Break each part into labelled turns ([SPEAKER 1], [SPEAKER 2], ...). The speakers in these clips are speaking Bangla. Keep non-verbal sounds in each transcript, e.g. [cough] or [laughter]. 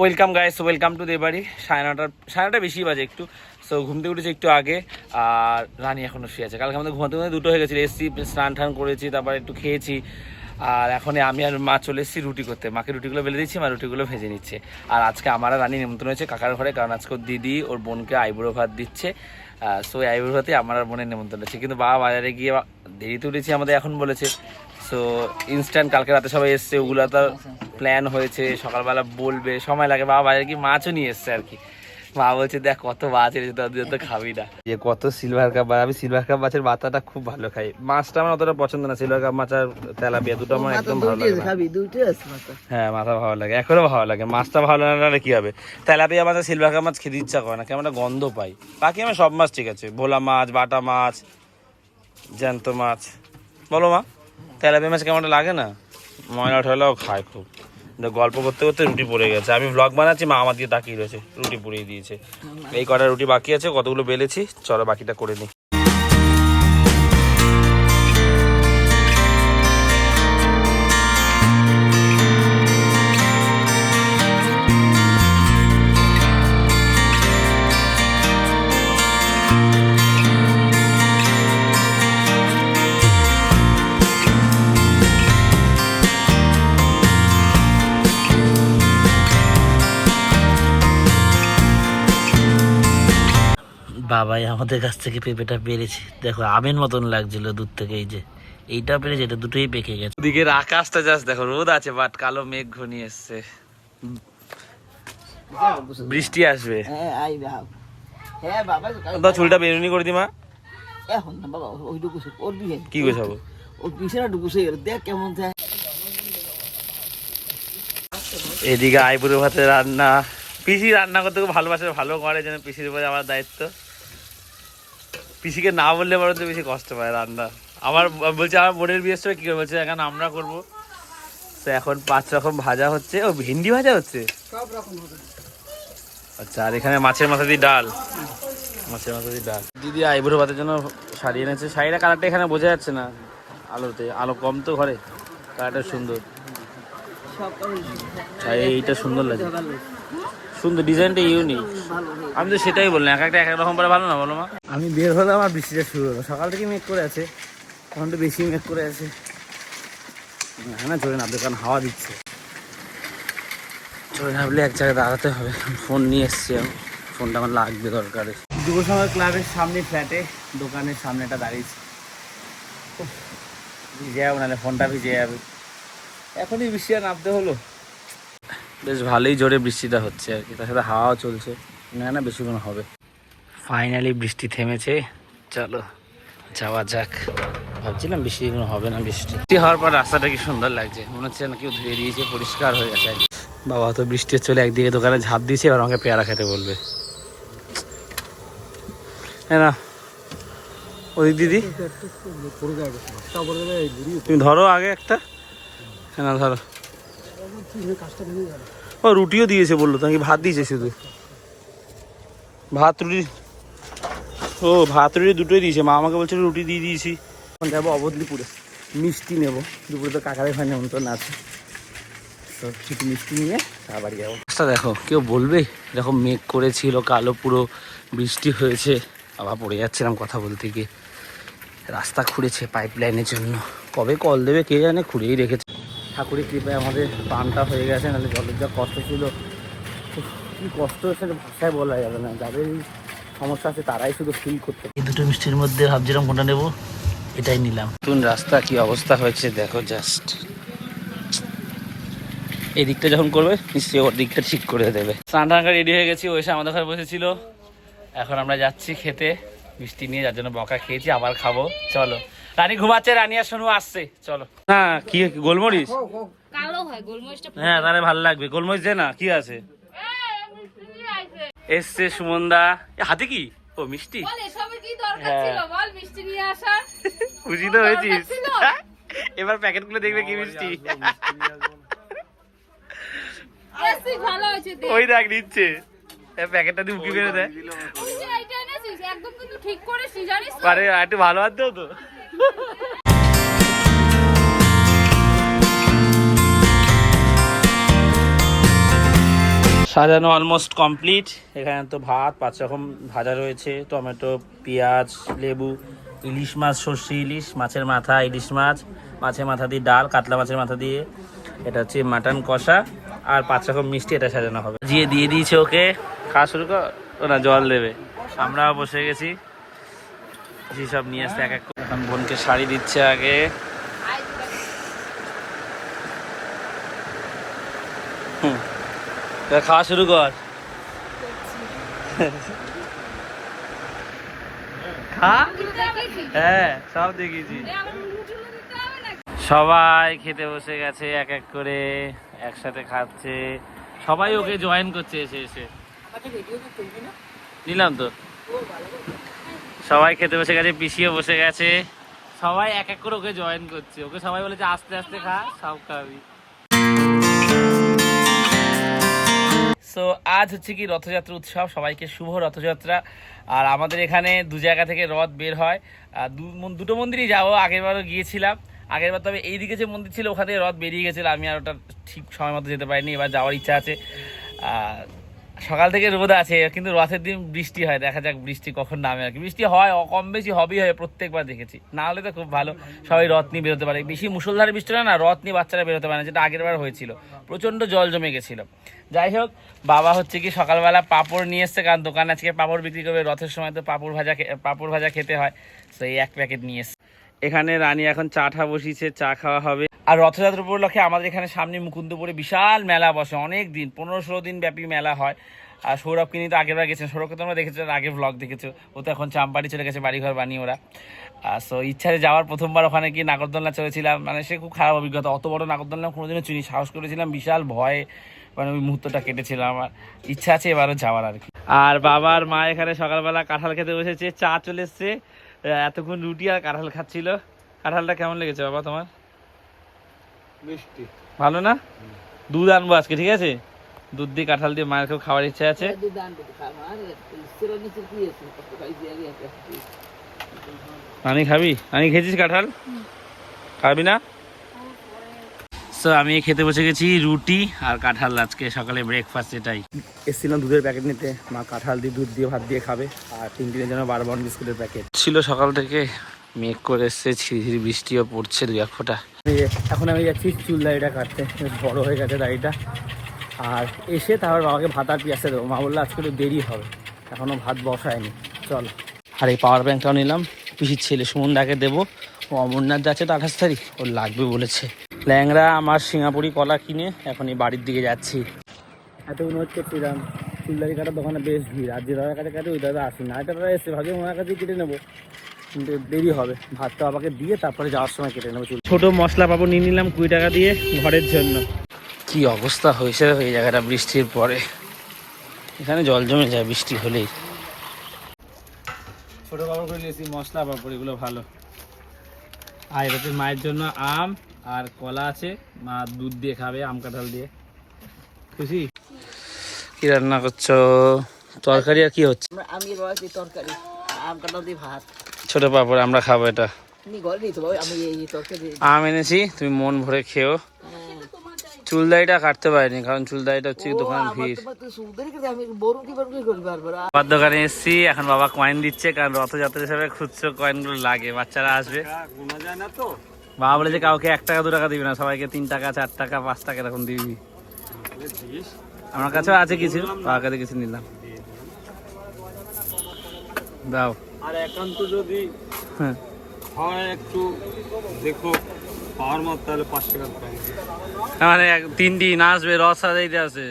[SPEAKER 1] ওয়েলকাম গাইস ওয়েলকাম টু দেবাড়ি সাড়ে নটার, সাড়ে নটা বেশি বাজে একটু। সো ঘুম থেকে উঠেছি একটু আগে। আর রানী এখনও শুয়ে আছে। কালকে আমাদের ঘুমাতে ঘুমাতে দুটো হয়ে গেছিল। এসছি, স্নান টান করেছি, তারপর একটু খেয়েছি। আর এখন আমি আর মা চলে এসেছি রুটি করতে। মাকে রুটিগুলো বেলে দিচ্ছি মা রুটিগুলো ভেজে নিচ্ছে। আর আজকে আমার রানী নিমন্ত্রণ হয়েছে কাকার ঘরে, কারণ আজকে ওর দিদি, ওর বোনকে আইবুড়ো ভাত দিচ্ছে। সো আইবুড়ো ভাতে আমার আর বোনের নিমন্ত্রণ হচ্ছে কিন্তু বাবা বাজারে গিয়ে দেরিতে উঠেছি আমাদের এখন বলেছে। সো ইনস্ট্যান্ট কালকে রাতে সবাই এসছে, ওগুলো তো প্ল্যান হয়েছে সকালবেলা বলবে সময় লাগে বাবা বাজারে কি মাছও নিয়ে এসছে আর কি। মা বলছে দেখ কত মাছ এনেছে তোদের তো খাবি না। যে কত সিলভার কাপ আমি সিলভার কাপ মাছের বাতাটা খুব ভালো খাই। মাছটা আমার অতটা পছন্দ না সিলভার কাপ মাছ আর তেলাপিয়া দুটো আমার একদম ভালো লাগে
[SPEAKER 2] খাবি আছে
[SPEAKER 1] হ্যাঁ মাথা ভালো লাগে এখনও ভালো লাগে। মাছটা ভালো না লাগলে কি হবে? তেলাপিয়া মাছ আর সিলভার কাপ মাছ খেতে ইচ্ছা করে না কেমন একটা গন্ধ পাই। বাকি আমার সব মাছ ঠিক আছে ভোলা মাছ বাটা মাছ জ্যান্ত মাছ। বলো মা তেলাপিয়া মাছ কেমন লাগে না? ময়লা টয়লাও খায় খুব। গল্প করতে করতে রুটি পড়ে গেছে। আমি ব্লগ বানাচ্ছি, মা আমার দিয়ে তাকিয়ে রয়েছে, রুটি পুড়িয়ে দিয়েছে। এই কটা রুটি বাকি আছে, কতগুলো বেলেছি, চলো বাকিটা করে নিই। বাবাই আমাদের কাছ থেকে পেঁপেটা পেরেছে। দেখো, আমের মতন লাগছিল দূর থেকে, এই যে। এইটা পেরেছে, এটা দুটোই পেকে গেছে। দিকের আকাশটা জাস্ট দেখো, রোদ আছে বাট কালো মেঘ ঘনিয়ে এসছে। বৃষ্টি আসবে। তো চুলটা বেরুনি করে দি মা।
[SPEAKER 2] এখন না বাবা ওইটুকু ওর বিয়ে
[SPEAKER 1] কি গোছাবো?
[SPEAKER 2] ও পিছনে ঢুকুছে দেখ কেমন থাকে
[SPEAKER 1] এদিকে আইবুড়ো ভাতে রান্না। পিসি রান্না করতে খুব ভালোবাসে, ভালো করে যেন পিসির উপরে আমার দায়িত্ব। পিসিকে না বললে বরঞ্চ বেশি কষ্ট পায় রান্না। আমার বলছে আমার বোনের বিয়ের সময় কি করে বলছে এখন আমরা করব। তো এখন পাঁচ রকম ভাজা হচ্ছে। ও ভেন্ডি ভাজা হচ্ছে?
[SPEAKER 2] সব রকম
[SPEAKER 1] আচ্ছা আর এখানে মাছের মাথা দিয়ে ডাল। মাছের মাথা দিয়ে ডাল। দিদি আইবুড়ো ভাতের জন্য শাড়ি এনেছে। শাড়িটা কালারটা এখানে বোঝা যাচ্ছে না আলোতে। আলো কম তো ঘরে। কালারটা সুন্দর। এইটা সুন্দর। লাগে। সুন্দর ডিজাইনটা ইউনিক আমি তো সেটাই বললাম এক একটা এক এক রকম পরে ভালো না বলো মা? আমি বের হলাম আর বৃষ্টিটা শুরু হলো সকাল থেকে মেঘ করে আছে এখন তো বেশি মেঘ করে আছে। হ্যাঁ না চলে না দোকান হাওয়া দিচ্ছে। চলে ভাবলে এক জায়গায় দাঁড়াতে হবে। ফোন নিয়ে এসছি আমি। ফোনটা আমার লাগবে দরকারে। যুব সমাজ ক্লাবের সামনে ফ্ল্যাটে দোকানের সামনেটা দাঁড়িয়েছি। ভিজে যাব নাহলে ফোনটা ভিজে যাবে। এখনই বৃষ্টিটা নামতে হলো। বেশ ভালোই জোরে বৃষ্টিটা হচ্ছে আর কি। তার সাথে হাওয়াও চলছে। না না বেশিক্ষণ হবে। ফাইনালি বৃষ্টি থেমেছে। চলো, যাওয়া যাক। ভাবছিলাম বেশিক্ষণ হবে না বৃষ্টি। বৃষ্টি হওয়ার পর রাস্তাটা কি সুন্দর লাগছে। মনে হচ্ছে না কেউ ধুয়ে দিয়েছে, পরিষ্কার হয়ে গেছে বাবা তো বৃষ্টি চলে একদিকে দোকানে ঝাঁপ দিয়েছে, এবার আমাকে পেয়ারা খেতে বলবে। হ্যাঁ না। ওই দিদি? তুমি ধরো আগে একটা। হ্যাঁ না, ধরো। ও, রুটিও দিয়েছে বলল তোমাকে ভাত দিয়েছে শুধু। ভাত রুটি, ও, ভাত রুটি দুটোই দিয়েছে। মা আমাকে বলছিল রুটি দিয়ে দিয়েছি। এখন যাব অবদলিপুরে মিষ্টি নেব। দুপুরে তো কাকারে ভাই নেমন্তন্ন আছে। তো মিষ্টি নিয়ে বাড়ি যাব। রাস্তা দেখো, কেউ বলবে? এরকম মেঘ করেছিল, কালো পুরো বৃষ্টি হয়েছে। আবার পড়ে যাচ্ছিলাম কথা বলতে গিয়ে। রাস্তা খুঁড়েছে পাইপ লাইনের জন্য। কবে কল দেবে, কে জানে? খুঁড়েই রেখেছে। ঠাকুরের কৃপায় আমাদের পানটা হয়ে গেছে নাহলে জলের যা কষ্ট ছিল কী কষ্ট হচ্ছে ভাষায় বলা যাবে না। যাদের সমস্যা আছে তারাই শুধু ফিল করতে এই দুটো মিষ্টির মধ্যে ভাবছিলাম কোনটা নেব এটাই নিলাম। নতুন রাস্তা কি অবস্থা হয়েছে দেখো জাস্ট এই দিকটা যখন করবে নিশ্চয়ই ওর দিকটা ঠিক করে দেবে। স্নান রেডি হয়ে গেছি ও এসে আমাদের ঘরে বসেছিল। এখন আমরা যাচ্ছি খেতে মিষ্টি নিয়ে যার জন্য বকা খেয়েছি আবার খাব। চলো রানী ঘুমাচ্ছে রানী আর সোনু আসছে। চলো। না কি গোলমরিচ?
[SPEAKER 3] কালো হয় গোলমরিচটা
[SPEAKER 1] হ্যাঁ তাহলে ভালো লাগবে। গোলমরিচ দে না কি আছে? এসছে সুমনদা। হাতে কি? ও মিষ্টি? হ্যাঁ। [laughs] খুশি তো হয়েছিস। [laughs] এবার প্যাকেটগুলো দেখবে কি মিষ্টি। ওই দেখ নিচ্ছে। প্যাকেটটা দিয়ে উকি মেরে দেয়? আরে একটু ভালো হাত দেও তো। সাজানো অলমোস্ট কমপ্লিট এখানে তো ভাত পাঁচ রকম ভাজা রয়েছে, টমেটো, পেঁয়াজ, লেবু, ইলিশ মাছ, সর্ষে ইলিশ, মাছের মাথা, ইলিশ মাছ, মাছের মাথা দিয়ে ডাল, কাতলা মাছের মাথা দিয়ে। এটা হচ্ছে মাটন কষা, আর পাঁচ রকম মিষ্টি এটা সাজানো হবে। জিয়ে দিয়ে দিয়েছে ওকে। খাওয়া শুরু কর। ও না জল দেবে। আমরাও বসে গেছি। সব নিয়ে আসতে এক এক এখন বোনকে শাড়ি দিচ্ছে আগে। খাওয়া শুরু কর। খা। হ্যাঁ সব দেখেছি সবাই খেতে বসে গেছে এক এক করে একসাথে খাচ্ছে। সবাই ওকে জয়েন করছে এসে এসে। নিলাম তো। সবাই খেতে বসে গেছে পিছিয়ে বসে গেছে। সবাই এক এক করে ওকে জয়েন করছে। ওকে সবাই বলেছে আস্তে আস্তে খা সব খাবি। সো আজ হচ্ছে কি রথযাত্রা উৎসব সবাইকে শুভ রথযাত্রা। আর আমাদের এখানে দু জায়গা থেকে রথ বের হয়। দু মন- দুটো মন্দিরই যাব আগেরবারও গিয়েছিলাম। আগেরবার তবে এইদিকে যে মন্দির ছিল ওখান থেকে রথ বেরিয়ে গেছিল। আমি আর ওটা ঠিক সময় মতো যেতে পারিনি এবার যাওয়ার ইচ্ছা আছে। আর সকাল থেকে রোদ আছে, কিন্তু রথের দিন বৃষ্টি হয়, দেখা যাক বৃষ্টি কখন নামে আর কি। বৃষ্টি হয় কম বেশি হবেই হয়, প্রত্যেকবার দেখেছি। না হলে তো খুব ভালো, সবাই রথ নিয়ে বেরোতে পারে। বেশি মুসলধারে বৃষ্টি হয় না, রথ নিয়ে বাচ্চারা বেরোতে পারে না, যেটা আগের বার হয়েছিল। প্রচণ্ড জল জমে গেছিল। যাই হোক, বাবা হচ্ছে কি সকালবেলা পাঁপড় নিয়ে এসছে, কারণ দোকান আজকে পাঁপড় বিক্রি করবে, রথের সময় তো পাঁপড় ভাজা পাঁপড় ভাজা খেতে হয়, তো এই এক প্যাকেট নিয়ে এসছে। এখানে রানী এখন চা ঠা বসিয়েছে, চা খাওয়া হবে। আর রথযাত্রা উপলক্ষে আমাদের এখানে সামনে মুকুন্দপুরে বিশাল মেলা বসে, অনেক দিন পনেরো ষোলো দিন ব্যাপী মেলা হয়। আর সৌরভ কিনি তো আগের বার গেছেন সৌরভকে তোমরা দেখেছ আগে ব্লগ দেখেছ। ও তো এখন চাম্পাটি চলে গেছে, বাড়িঘর বানিয়ে ওরা। আর সো ইচ্ছা আছে যাওয়ার। প্রথমবার ওখানে গিয়ে নাগরদোলনা চলেছিলাম মানে সে খুব খারাপ অভিজ্ঞতা। অত বড় নাগরদোলনা কোনোদিনও চুনি সাহস করেছিলাম, বিশাল ভয়ে মানে ওই মুহূর্তটা কেটেছিল আমার ইচ্ছা আছে এবারও যাওয়ার আর কি। আর বাবার মা এখানে সকালবেলা কাঁঠাল খেতে বসেছে, চা চলে এসছে। এতক্ষণ রুটি আর কাঁঠাল খাচ্ছিল। কাঁঠালটা কেমন লেগেছে বাবা তোমার?
[SPEAKER 4] মিষ্টি।
[SPEAKER 1] ভালো না? দুধ আনব আজকে ঠিক আছে? দুধ দিয়ে কাঁঠাল দিয়ে মায়ের খুব খাওয়ার ইচ্ছা আছে। নানি খাবি? নানি খেয়েছিস কাঁঠাল? খাবি না? তো আমি খেতে বসে গেছি রুটি আর কাঁঠাল আজকে সকালে ব্রেকফাস্ট এটাই। এসেছিলাম দুধের প্যাকেট নিতে। মা কাঁঠাল দিয়ে দুধ দিয়ে ভাত দিয়ে খাবে। আর তিন দিনের জন্য বারবন বিস্কুটের প্যাকেট ছিল সকাল থেকে মেঘ করে এসছে ঝিরি ঝিরি বৃষ্টিও পড়ছে দু এক ফোঁটা। এখন আমি যাচ্ছি চুল দাড়িটা কাটতে বেশ বড় হয়ে গেছে দাড়িটা। আর এসে তারপর বাবাকে ভাত আর পিয়াসে দেবো। মা বলল আজকে তো দেরি হবে এখনও ভাত বসায়নি চল। আর এই পাওয়ার ব্যাংকটাও নিলাম। পিসির ছেলে সুমনদাকে দেবো। ও অমরনাথ যাচ্ছে তো আঠাশ তারিখ ওর লাগবে বলেছে। ল্যাংরা আমার সিঙ্গাপুরি কলা কিনে এখন এই বাড়ির দিকে যাচ্ছি। এত অনুরোধ করছিলাম চুলদারি কাটার দোকানে বেশ ভিড়। আর যে দাদার কাছে কাটে ওই দাদা আসি না। এটা দাদা এসে ভাবছি ওনার কাছে কেটে নেব। কিন্তু দেরি হবে। ভাতটা বাবাকে দিয়ে তারপরে যাওয়ার সময় কেটে নেব চুল। ছোট মশলা পাবো নিয়ে নিলাম কুড়ি টাকা দিয়ে ঘরের জন্য। কি অবস্থা হয়েছে এই জায়গাটা বৃষ্টির পরে? এখানে জল জমে যায় বৃষ্টি হলেই। ছোট পাপড় করে নিয়েছি মশলা পাপড় এগুলো ভালো। আর এটাতে মায়ের জন্য আম আর কলা আছে। মা দুধ দিয়ে খাবে আম কাঁঠাল দিয়ে। খুশি? কি রান্না করছ? তরকারি আর কি হচ্ছে?
[SPEAKER 2] আমি রয়েছি তরকারি আম কাটা দিয়ে ভাত।
[SPEAKER 1] ছোট পাপড় আমরা খাব এটা।
[SPEAKER 2] আমি
[SPEAKER 1] এনেছি তুমি মন ভরে খেও। চুলদাড়িটা কাটতে পারিনি কারণ চুলদাড়িটা হচ্ছে দোকান ভিড়। বাবার দোকানে এসেছি এখন বাবা কয়েন দিচ্ছে কারণ রথযাত্রা হিসাবে খুচরো কয়েনগুলো লাগে বাচ্চারা আসবে। বাবা বলেছে কাউকে এক টাকা দু টাকা দিবি না সবাইকে তিন টাকা চার টাকা পাঁচ টাকা এরকম দিবি। আমার কাছেও আছে কিছু বাবার কাছে কিছু নিলাম। দাও।
[SPEAKER 4] আর একান্ত যদি
[SPEAKER 1] হ্যাঁ।
[SPEAKER 4] হয় একটু দেখো পাওয়ার মত তাহলে পাঁচ টাকা
[SPEAKER 1] মানে এক- তিন দিন আসবে রথ সাজাইতে আছে।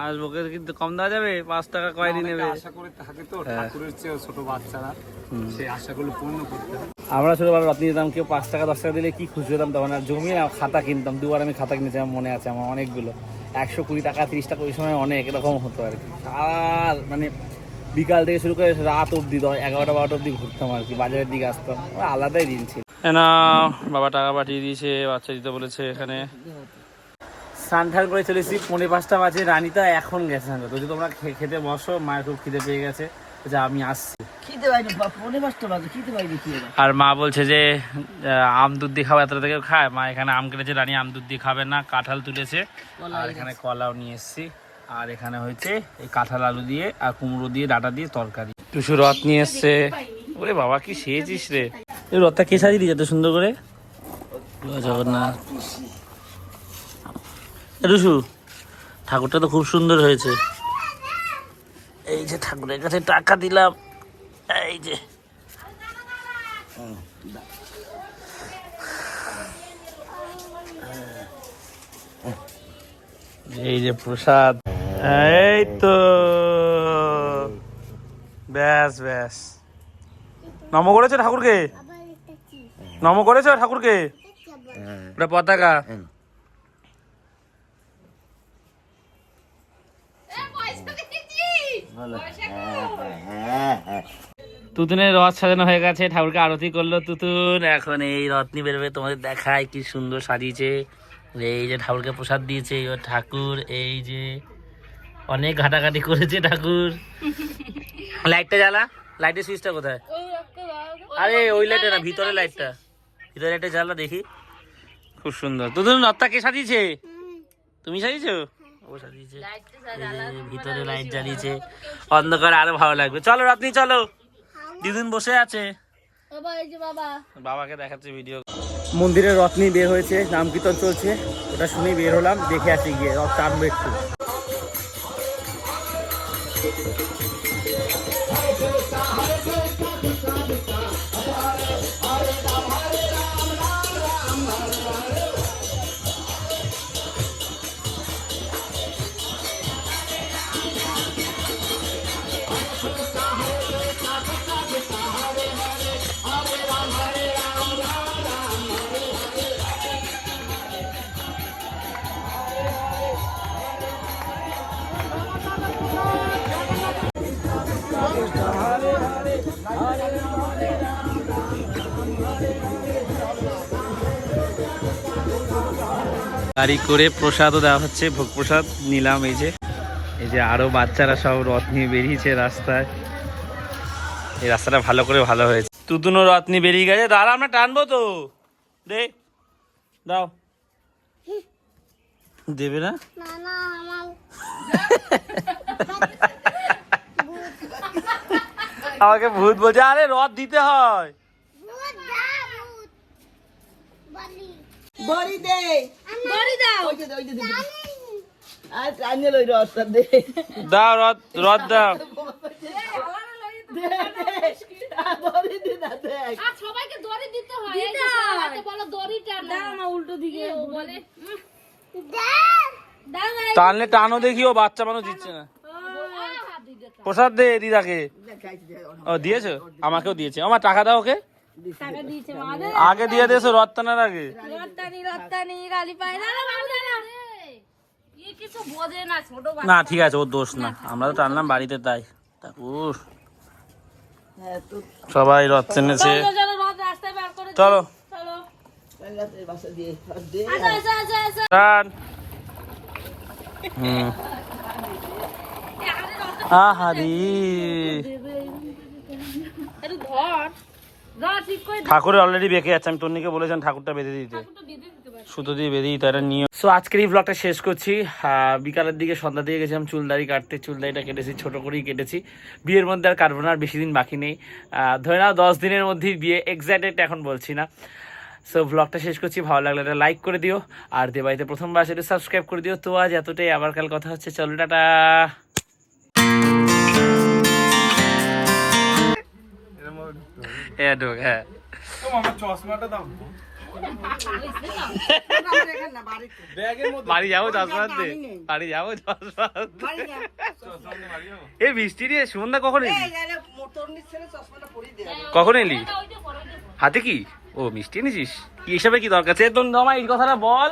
[SPEAKER 1] আসব কিন্তু কম দেওয়া যাবে পাঁচ টাকা কয়েনই নেবে।
[SPEAKER 4] আশা করে থাকে তো
[SPEAKER 1] হ্যাঁ।
[SPEAKER 4] ঠাকুরের চেয়ে ছোট বাচ্চারা সেই আশাগুলো পূর্ণ করতে
[SPEAKER 1] আমরা ছোটবেলা রত্ন দিতাম কেউ পাঁচ টাকা দশ টাকা দিলে কি খুশি হতাম তখন? আর জমি না খাতা কিনতাম দুবার আমি খাতা কিনেছিলাম মনে আছে আমার অনেকগুলো। একশো কুড়ি টাকা তিরিশ টাকা ওই সময় অনেক এরকম হতো আর কি। আর মানে বিকাল থেকে শুরু করে রাত অবধি দশ এগারোটা বারোটা অবধি ঘুরতাম আর কি বাজারের দিকে আসতাম। আলাদাই দিন ছিল। না বাবা টাকা পাঠিয়ে দিয়েছে বাচ্চা দিতে বলেছে এখানে। স্নান ঠান করে চলেছি পৌনে পাঁচটা বাজে রানীতা এখন গেছে না যদি তোমরা খে- খেতে বসো মায়ের খুব খিদে পেয়ে গেছে যে আমি আসছি।
[SPEAKER 2] খিদে পাইনি পনেরো পাঁচটা বাজে খিদে পাইনি
[SPEAKER 1] আর মা বলছে যে আহ, আম দুধ দিয়ে খাওয়া এত থেকে খায়। মা এখানে আম কেটেছে রানী আম দুধ দিয়ে খাবে না কাঁঠাল তুলেছে। আর এখানে কলাও নিয়ে এসেছি। আর এখানে হয়েছে এই কাঁঠাল আলু দিয়ে আর কুমড়ো দিয়ে, ডাটা দিয়ে তরকারি। টুসু রথ নিয়ে এসছে। ওরে বাবা, কি সেয়েছিস রে। এই রথটা কে সাজিয়ে দিয়েছে এত সুন্দর করে? জগন্নাথ। টুসু, ঠাকুরটা তো খুব সুন্দর হয়েছে। এই যে ঠাকুরের কাছে টাকা দিলাম। এই যে। এই যে প্রসাদ। এই তো ব্যাস ব্যাস। নম করেছ ঠাকুরকে? নম করেছ ঠাকুরকে? ওটা পতাকা? তুতুনের রথ সাজানো হয়ে গেছে, ঠাকুরকে আরতি করল তুতুন। এখন এই রথ নিয়ে বেরোবে, তোমাদের দেখায় কি সুন্দর সাজিয়েছে। এই যে ঠাকুরকে প্রসাদ দিয়েছে ওর ঠাকুর, এই যে অনেক ঘাটাঘাটি করেছে ঠাকুর। লাইটটা জ্বালা? লাইটের সুইচটা কোথায়? আরে ওই লাইটটা না ভিতরে লাইটটা ভিতরে লাইটটা জ্বালা দেখি। খুব সুন্দর। তুতুন রথটা কে সাজিয়েছে? তুমি সাজিয়েছো? ও সাজিয়েছে। ভিতরে লাইট জ্বালিয়েছে। অন্ধকার আরও ভালো লাগবে। চলো রত্নি চলো। দিদুন বসে আছে। বাবাকে দেখাচ্ছে ভিডিও মন্দিরের রথ নিয়ে বের হয়েছে নাম কীর্তন চলছে। ওটা শুনেই বের হলাম দেখে আসি গিয়ে রথ টানবো একটু। গাড়ি করে প্রসাদও দেওয়া হচ্ছে ভোগ প্রসাদ নিলাম এই যে। এই যে আরও বাচ্চারা সব রথ নিয়ে বেরিয়েছে রাস্তায়। এই রাস্তাটা ভালো করে ভালো হয়েছে। তুতুনো রথ নিয়ে বেরিয়ে গেছে। দাঁড়া আমরা টানবো তো। দে দাও। দেবে না? আমাকে ভূত বলছে আরে রথ দিতে হয়।
[SPEAKER 2] বড়ি দে
[SPEAKER 3] বড়ি দাও।
[SPEAKER 2] ওই দে, ওই যে দে। আর টানিয়ে লই রসটা দে।
[SPEAKER 1] দাও রথ রথ দাও।
[SPEAKER 3] সবাইকে দড়ি দিতে হয়। এই যে সবাইকে বলো দড়ি দাও না উল্টো দিকে। বলে। উম, দাও না
[SPEAKER 1] টানলে টানো দেখি ও বাচ্চা মানুষ দিচ্ছে না। প্রসাদ দে দিদাকে। ও দিয়েছ? আমাকেও দিয়েছে। আমার টাকা দাও ওকে। আগে দিয়ে দিয়েছ রথ টানার আগে।
[SPEAKER 3] রত্তানি রত্তানি গালি পায়। না না বাবু দাও না। এ কিছু বোঝে না ছোট বাচ্চা।
[SPEAKER 1] না ঠিক আছে ওর দোষ না। আমরা তো টানলাম বাড়িতে তাই।
[SPEAKER 2] হ্যাঁ
[SPEAKER 1] সবাই রথ টেনেছে।
[SPEAKER 3] চলো রথ রাস্তায় বার করে
[SPEAKER 1] চলো
[SPEAKER 3] চলো
[SPEAKER 2] রাতের বাসা দিয়ে আর দে
[SPEAKER 3] আসো আসো আসো আসো
[SPEAKER 1] টান হুম আহারি
[SPEAKER 3] একটু ধর ধর ঠিক করে
[SPEAKER 1] ঠাকুরের অলরেডি বেঁকে যাচ্ছে আমি টন্নিকে বলেছেন ঠাকুরটা বেঁধে দিতে। সুতো দিয়ে বেঁধে দিতে একটা নিয়ম। সো আজকের এই ব্লগটা শেষ করছি। বিকালের দিকে সন্ধ্যা দিয়ে গেছিলাম চুলদারি কাটতে চুলদারিটা কেটেছি ছোট করেই কেটেছি। বিয়ের মধ্যে আর কাটবো না আর বেশি দিন বাকি নেই। ধরে নাও দশ দিনের মধ্যেই বিয়ে এক্সাক্ট এখন বলছি না। সো ব্লগটা শেষ করছি ভালো লাগলে এটা লাইক করে দিও। আর দেবাইতে প্রথমবার সেটা সাবস্ক্রাইব করে দিও। তো আজ এতটাই আবার কাল কথা হচ্ছে। চলো টাটা। হ্যাঁ ঢোক হ্যাঁ।
[SPEAKER 4] চশমাটা দাও।
[SPEAKER 1] বাড়ি যাব বাড়ি এই বৃষ্টি সুমন্দা কখন এলি? কখন এলি। হাতে কি? ও মিষ্টি এনেছিস? কি এসবে কি দরকার? সে তোর নমা এই কথাটা বল।